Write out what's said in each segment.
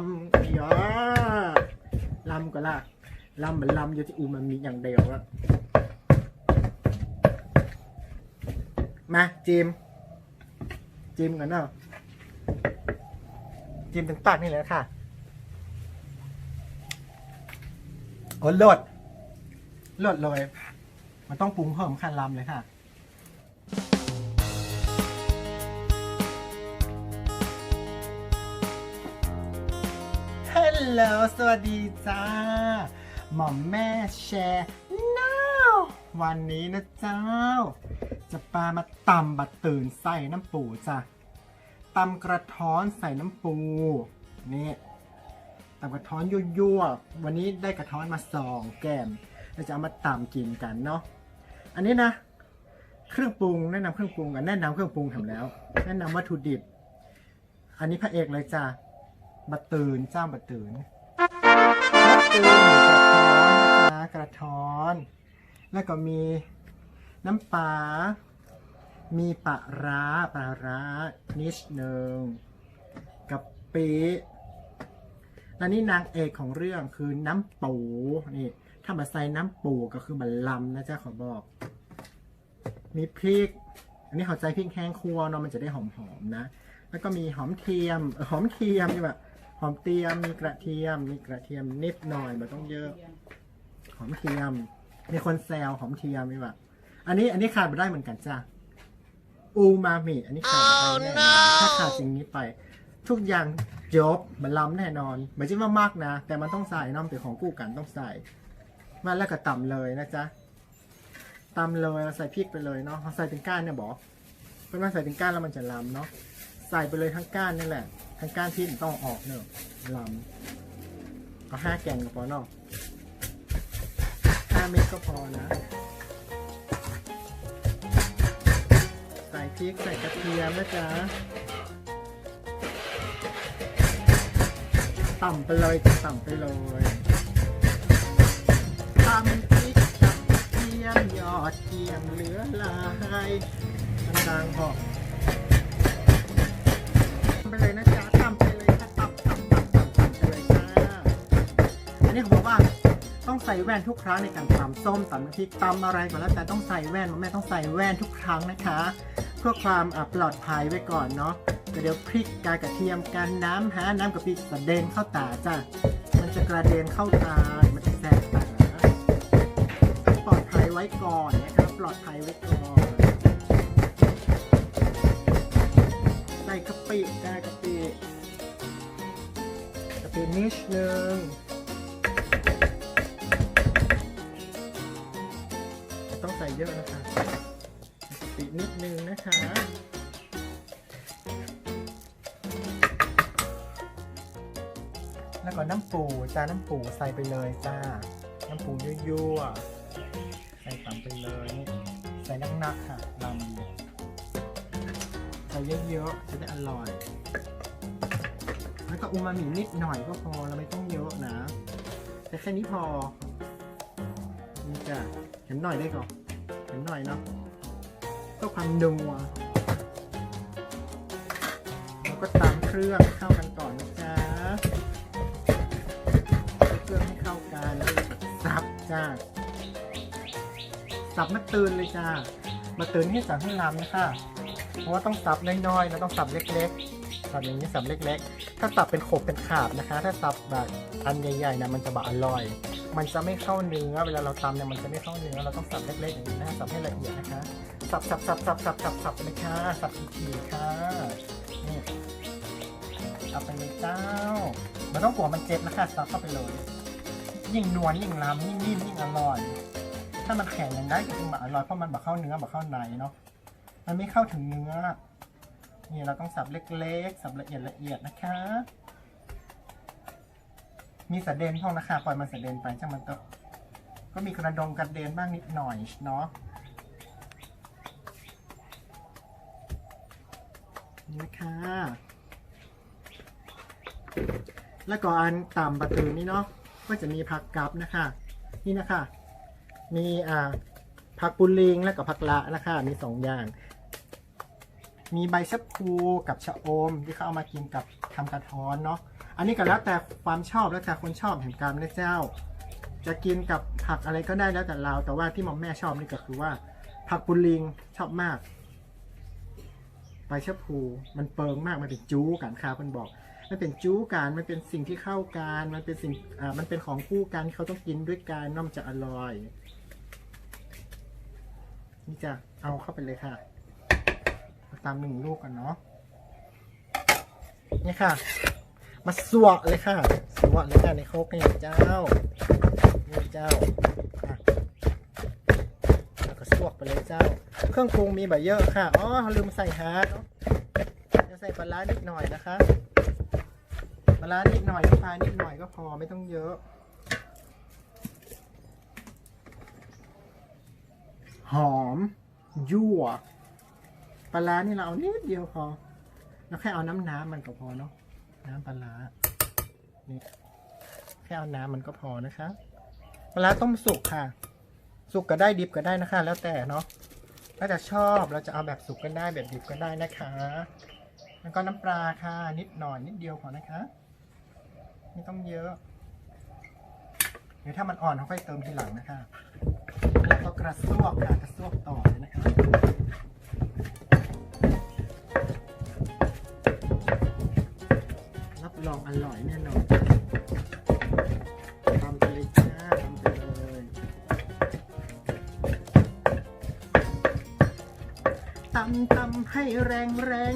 ำแห้งๆจะได้ลำก็ล่ะลำมันลำอยู่ที่อูมันมีอย่างเดียวอะมาจิมจิมกันเนาะจิมถึงปากนี่เลยค่ะโอ้ลดลดเลย มันต้องปรุงเพิ่มขั้นลำเลยค่ะ ลโหลสวัสดีจ้า หม่อมแม่แชร์น้าววันนี้นะเจ้า จะปามาตำบัดตื่นใส่น้ำปูจ้ะตำกระท้อนใส่น้ำปูนี่ตำกระท้อนยั่วๆ วันนี้ได้กระท้อนมาสองแก้มเราจะเอามาตำกินกันเนาะอันนี้นะ เครื่องปรุงแนะนำเครื่องปรุงกันแนะนำเครื่องปรุงทำแล้ว แนะนำวัตถุดิบ อันนี้พระเอกเลยจ้ะ บัตตื่นเจ้าบัตตื่นบัตตื่นกระท้อนนะกระท้อน แล้วก็มีน้ำปลา มีปลาร้าปลาร้านิดหนึ่งกับปีและนี่นางเอกของเรื่องคือน้ำปูนี่ถ้ามาใส่น้ำปูก็คือบัลลำนะจ๊ะขอบอก มีพริก อันนี้เขาใจพริกแห้งครัวเนาะมันจะได้หอมๆนะ แล้วก็มีหอมเทียมหอมเทียมใช่ปะห อมเทียมมีกระเทียม มีกระเทียมนิดหน่อยไม่ต้องเยอะ หอมเทียม มีคนแซวหอมเทียมใช่ปะอันนี้อันนี้ขาดไม่ได้เหมือนกันจ้ะอูมามิอันนี้ขาดไม่ได้แน่นอนถ้าขาดสิ่งนี้ไป ทุกอย่างจบมันล้ำแน่นอนไม่ใช่ว่ามากนะ แต่มันต้องใส่น้ำเป็นของกู้กันต้องใส่มาแล้วก็ต่ำเลยนะจ๊ะตำเลยเราใส่พริกไปเลยเนาะเราใส่ถึงก้านเนี่ยบอกเพราะว่าใส่ถึงก้านแล้วมันจะล้ำเนาะใส่ไปเลยทั้งก้านนี่แหละ ทั้งก้านที่ต้องออกเนอะลำเอาห้าแกงก็พอเนาะห้าเม็ดก็พอนะ ใส่พริกใส่กระเทียมนะจ๊ะต่ำไปเลยต่ำไปเลยตำพริกกับกระเทียมยอดเทียมเหลือลายดังๆพอทำไปเลยนะ นนี้เขาบอกว่าต้องใส่แว่นทุกครั้งในการตำส้มตำน้ำพริกตำอะไรก็แล้วแต่ต้องใส่แว่นแม่ต้องใส่แว่นทุกครั้งนะคะ เพื่อความปลอดภัยไว้ก่อนเนาะแต่เดี๋ยวพริกกากระเทียมกันน้ำหาน้ำกะปิกระเด็นเข้าตาจ้ะมันจะกระเด็นเข้าตามันจะแสบตาปลอดภัยไว้ก่อนนะครับปลอดภัยไว้ก่อนใส่กะปิจ้ากะปิกะปินิดนึง เยอะนะคะปินิดนึงนะคะแล้วก็น้ำปูจ้าน้ำปูใส่ไปเลยจ้า น้ำปูยั่วๆใส่ตามไปเลย ใส่นักๆค่ะลำใส่เยอะๆจะได้อร่อย แล้วก็อูมามินิดหน่อยก็พอเราไม่ต้องเยอะนะ แต่แค่นี้พอ นี่จ้ะเห็นหน่อยได้ก่อน ร่อยเนาะเพื่อความนัวแล้วก็ตามเครื่องเข้ากันก่อนนะจ๊ะเครื่องให้เข้ากันแล้วสับจ้าสับมาตื่นเลยจ้ามาตื่นให้สับให้ลำนะคะเพราะว่าต้องสับน้อยๆแล้วต้องสับเล็กๆสับอย่างนี้สับเล็กๆ ถ้าสับเป็นขบเป็นขาบนะคะ ถ้าสับแบบอันใหญ่ๆนะมันจะบะอร่อย มันจะไม่เข้าเนื้อ เวลาเราตำเนี่ยมันจะไม่เข้าเนื้อ เราต้องสับเล็กๆอย่างนี้นะสับให้ละเอียดนะคะ สับสับสับสับสับสับสับเลยค่ะสับทีๆค่ะนี่สับไปเลยเจ้ามันต้องกลัวมันเจ็บนะคะสับเข้าไปเลย ยิ่งนวลยิ่งล้ำยิ่งนิ่มยิ่งอร่อย ถ้ามันแข็งยังได้ก็คือแบบอร่อยเพราะมันบะเข้าเนื้อบะเข้าในเนาะ มันไม่เข้าถึงเนื้อ นี่เราต้องสับเล็กๆ สับละเอียดละเอียดนะคะ มีสะเด็นพองนะคะปล่อยมันสะเด็นไปช่างมันก็ก็มีกระดงกระเด็นบ้างนิดหน่อยเนาะนี่นะคะแล้วก็อันต่ำประตูนี่เนาะก็จะมีผักกับนะคะ นี่นะคะ มีอ่าผักปุลิงแล้วก็ผักละนะคะ มีสองอย่าง มีใบชะพูกับชะอมที่เขาเอามากินกับทำกระท้อนเนาะอันนี้ก็แล้วแต่ความชอบแล้วแต่คนชอบแห่งการนะเจ้า จะกินกับผักอะไรก็ได้แล้วแต่เรา แต่ว่าที่หมอมแม่ชอบนี่ก็คือว่า ผักปุลิงชอบมากใบชะพูมันเปิงมากมันเป็นจู้กันค่ะเพิ่นบอกมันเป็นจู้กันมันเป็นสิ่งที่เข้ากันมันเป็นสิ่งอ่ามันเป็นของคู่กันเขาต้องกินด้วยกันน้อมจะอร่อย นี่จะเอาเข้าไปเลยค่ะ ตามหนึ่งลูกกันเนาะนี่ค่ะ มาสวกเลยค่ะ สวกเลยค่ะในโคกเนี่ยเจ้านี่เจ้าอะแล้วก็สวกไปเลยเจ้า เครื่องปรุงมีแบบเยอะค่ะอ๋อลืมใส่ฮาร์ดจะใส่ปลาร้านิดหน่อยนะคะปลาร้านิดหน่อยน้ำปลานิดหน่อยก็พอไม่ต้องเยอะหอมยั่ว ปลาร้านี่เราเอานิดเดียวพอแล้วแค่เอาน้ำน้ำมันก็พอเนาะน้ำปลาร้านี่แค่เอาน้ำมันก็พอนะคะปลาร้าต้มสุกค่ะ สุกก็ได้ดิบก็ได้นะคะ แล้วแต่เนาะถ้าจะชอบเราจะเอาแบบสุกก็ได้แบบดิบก็ได้นะคะ แล้วก็น้ำปลาค่ะ นิดหน่อยนิดเดียวพอนะคะ ไม่ต้องเยอะเดี๋ยวถ้ามันอ่อนเขาค่อยเติมทีหลังนะคะ แล้วก็กระซวกค่ะกระซวกต่อเลยนะคะ อร่อยแน่นอนทำไปเลยจ้าทำไปเลยตำตำให้แรงแรง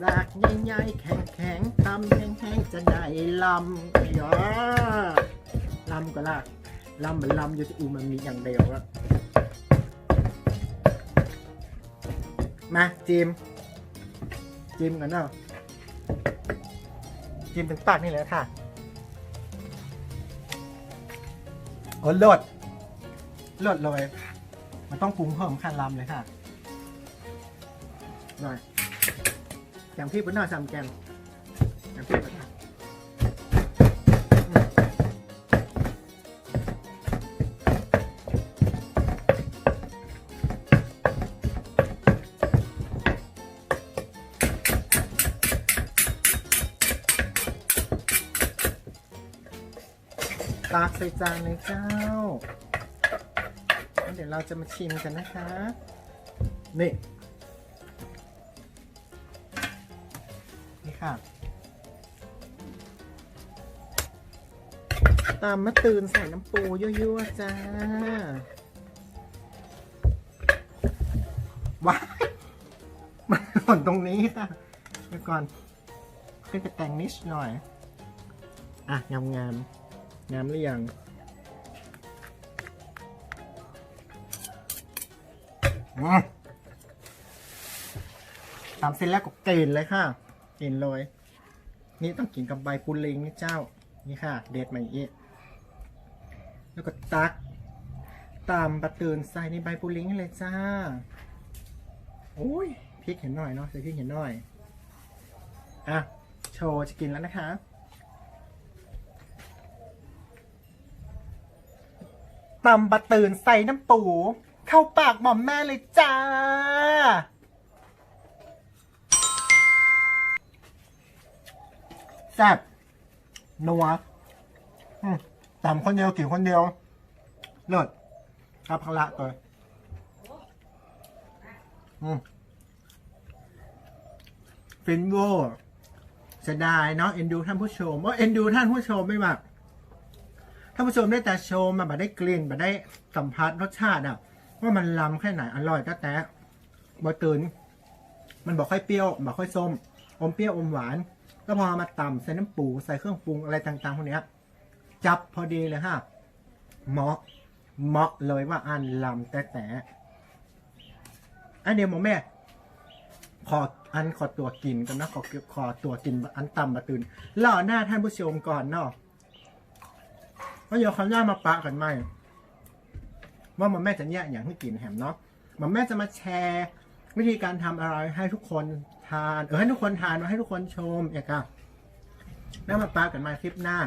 สากใหญ่ๆแข็งแข็งตำแห้งแห้งๆจะได้ลำยอลำก็ละลำมันลำอยู่ที่อูมันมีอย่างเดียวอะมาจิมจิมกันเนาะ กินถึงปากนี่เลยค่ะโอ้ลดลดเลย มันต้องปรุงเพิ่มขั้นลำเลยค่ะหน่อยแกงพี่ปุ่นหน่อยสามแกงแกงพี่ ส่จานเลยเจ้า เดี๋ยวเราจะมาชิมกันนะคะ นี่ นี่ค่ะ ตามมะตื่นใส่น้ำปูยั่วๆ จ้า ว้ายมันหล่นตรงนี้ค่ะ เดี๋ยวก่อนขึ้นไปแต่งนิดหน่อย อะ งามงามๆ งามหรือยังอืมทำเสร็จแล้วก็กินเลยค่ะกินเลย นี่ต้องกินกับใบปุลิงนี่เจ้า นี่ค่ะ เด็ดมาอย่างนี้แล้วก็ตัก ตามปะตื่นใส่ในใบปุลิงนี่เลยจ้าโอ้ยพริกเห็นหน่อยเนาะใส่พริกเห็นหน่อย อะ โชว์จะกินแล้วนะคะ ตำบะตื่นใส่น้ำปู เข้าปากหม่อมแม่เลยจ้า แซ่บนัวอืมตำคนเดียวกินคนเดียว เลิศครับพละตัวอืมฟินโวเสียดายเนาะเอ็นดูท่านผู้ชมว่าเอ็นดูท่านผู้ชมไม่แบบานผู้ชมได้แต่ชมมาบบได้กลิ่นบบได้สัมผัสรสชาติอะว่ามันล้ำแค่ไหนอร่อยก็แต่บอตื่นมันบอกค่อยเปรี้ยวบอกค่อยส้ม อมเปรี้ยวอมหวานก็พอเอามาตำใส่น้ำปูใส่เครื่องปรุงอะไรต่างๆพวกนี้ยจับพอดีเลยฮะเหมาะเหมาะเลยว่าอันลำแต่แต่อันเดียวหมอแม่ ขออันขอตัวกินกันนะขอขอตัวกินอันตำบะตื่นล่อหน้าท่านผู้ชมก่อนเนาะ ว่าเดี๋ยวเขาวหน้ามาปะกันไหมว่าหมอแม่จะแยกอย่างที่กินแหมเนาะหมอแม่จะมาแชร์วิธีการทำอะไรให้ทุกคนทาน เออให้ทุกคนทานมาให้ทุกคนชมอย่างก็แล้วมาปากันมาคลิปหน้า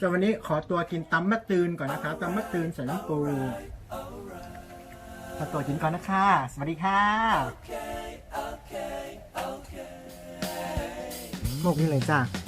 จนวันนี้ขอตัวกินตำมะตืนก่อนนะคะตำมะตืนใส่น้ำปูขอตัวกินก่อนนะคะ สวัสดีค่ะโมกนี่เลยจ้ะอืม